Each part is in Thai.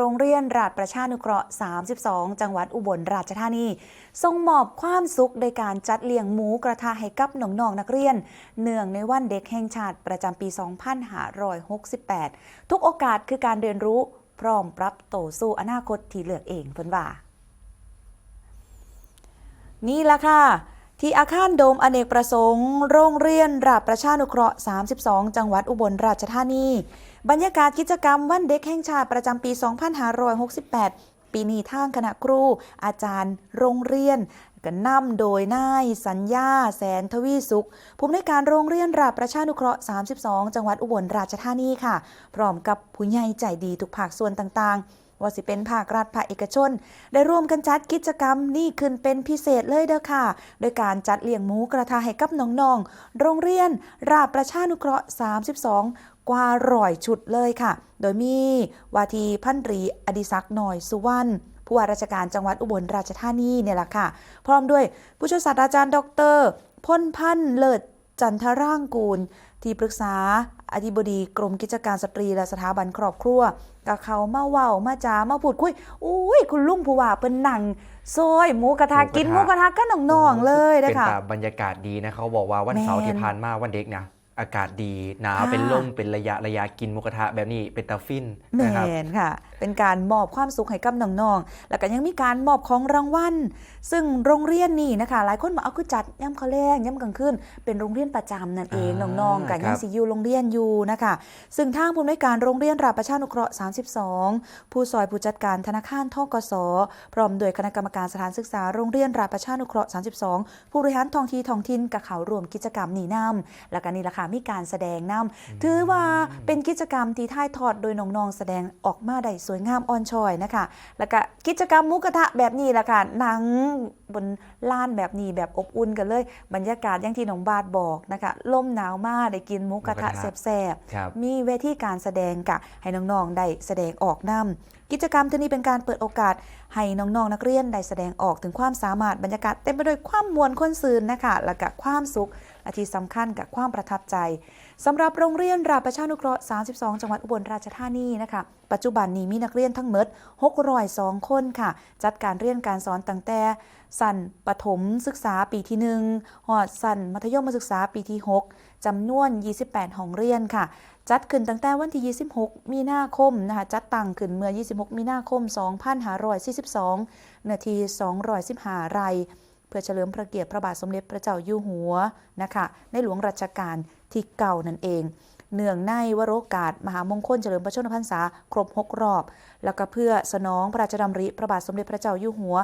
โรงเรียนราชประชานุเคราะห์ 32 จังหวัดอุบลราชธานี ทรงมอบความสุขโดยการจัดเลี้ยงหมูกระทะให้กับน้องๆนักเรียน เนื่องในวันเด็กแห่งชาติประจำปี 2568 ทุกโอกาสคือการเรียนรู้พร้อมปรับโตสู่อนาคตที่เลือกเองเพิ่นว่า นี่ละค่ะที่อาคารโดมอเนกประสงค์ โรงเรียนราชประชานุเคราะห์ 32 จังหวัดอุบลราชธานี บรรยากาศกิจกรรมวันเด็กแห่งชาติประจำปี 2568 ปีนี้ทางคณะครู อาจารย์ โรงเรียนก็นำโดยนายสัญญา แสนทวีสุข ผู้อำนวยการโรงเรียนราประชานุเคราะห์ 32 จังหวัดอุบลราชธานีค่ะ พร้อมกับผู้ใหญ่ใจดีทุกภาคส่วนต่างๆ ว่าสิเป็นภาครัฐภาคเอกชน ได้ร่วมกันจัดกิจกรรมนี่ขึ้นเป็นพิเศษเลยเด้อค่ะ โดยการจัดเลี้ยงหมูกระทะให้กับน้องๆ โรงเรียนราประชานุเคราะห์ 32 กว่าร้อยชุดเลยค่ะ โดยมีวาทีพันรีอดิศักดิ์หน่อยสุวรรณผู้ว่าราชการจังหวัดอุบลราชธานีเนี่ยแหละค่ะ พร้อมด้วยผู้ช่วยศาสตราจารย์ ดรพ่นพันธ์เลิศจันทร่างกูล ที่ปรึกษาอธิบดีกรมกิจการสตรีและสถาบันครอบครัวกับเขามาเว้ามาจามาพูดคุยอุ้ยคุณลุงผู้ว่าเป็นหนังโซยหมูกระทะกินหมูกระทะก็น้องๆเลยนะคะเป็นคะตาบรรยากาศดีนะเขาบอกว่าวันเสาร์ที่ผ่านมาวันเด็กนี่ย อากาศดีหนาวค่ะเป็นลมเป็นระยะระยะกินหมูกระทะแบบนี้เป็นตาฟินแมนะครับนค่ะ เป็นการมอบความสุขให้กับน้องๆ แล้วก็ยังมีการมอบของรางวัล ซึ่งโรงเรียนนี่นะคะ หลายคนมาเอาคือจัดย่ำเขาแรงย่ำกลางคืนเป็นโรงเรียนประจำนั่นเองอ่าน้องๆกับครัยังบสิอยูโรงเรียนอยู่นะคะ ซึ่งทางผู้อำนวยการโรงเรียนราชประชานุเคราะห์ 32 ผู้ซอยผู้จัดการธนาคารทกสพร้อมโดยคณะกรรมการสถานศึกษาโรงเรียนราชประชานุเคราะห์ 32 ผู้บริหารท้องที่ท้องถิ่นกับเขารวมกิจกรรมนี้นำแล้วก็นี่ละค่ะมีการแสดงนำถือว่าเป็นกิจกรรมที่ถ่ายทอดโดยน้องๆแสดงออกมาได้สวยงามอ่อนช้อยนะคะ แล้วก็กิจกรรมหมุกระทะแบบนี้ละค่ะหนังบนลานแบบนี้แบบอบอุ่นกันเลย บรรยากาศอย่างที่น้องบาทบอกนะคะลมหนาวมากได้กินหมุกระทะหมูกระทะแซ่บๆครับมีเวทีการแสดงกะให้น้องๆได้แสดงออกนำกิจกรรมที่นี้เป็นการเปิดโอกาส ให้น้องๆนักเรียนได้แสดงออกถึงความสามารถบรรยากาศเต็มไปด้วยความมวลคนซืนนะคะและกับความสุขและที่สำคัญกับความประทับใจสำหรับโรงเรียนราประชานุเคราะห์ 32 จังหวัดอุบลราชธานีนะคะ ปัจจุบันนี้มีนักเรียนทั้งหมด602 คนค่ะ จัดการเรียนการสอนตั้งแต่ สั้นประถมศึกษาปีที่1หอดสั้นมัธยมศึกษาปีที่ 6จำนวน 28ห้องเรียนค่ะ จัดขึ้นตั้งแต่วันที่ 26 มีนาคมนะคะจัดตั้งขึ้นเมื่อ 26 มีนาคม 2542เนื้อที่215 ไรเพื่อเฉลิมพระเกียรติพระบาทสมเด็จพระเจ้าอยู่หัวนะคะ ในหลวงรัชกาลที่เก่านั่นเอง เนื่องในวโรกาส มหามงคลเฉลิมพระชนมพรรษา ครบ 6 รอบ แล้วก็เพื่อสนองพระราชดำริพระบาทสมเด็จพระเจ้าอยู่หัว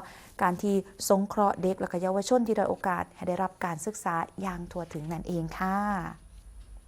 การที่สงเคราะห์เด็กและเยาวชนที่ได้โอกาสให้ได้รับการศึกษาอย่างทั่วถึงนั่นเองค่ะ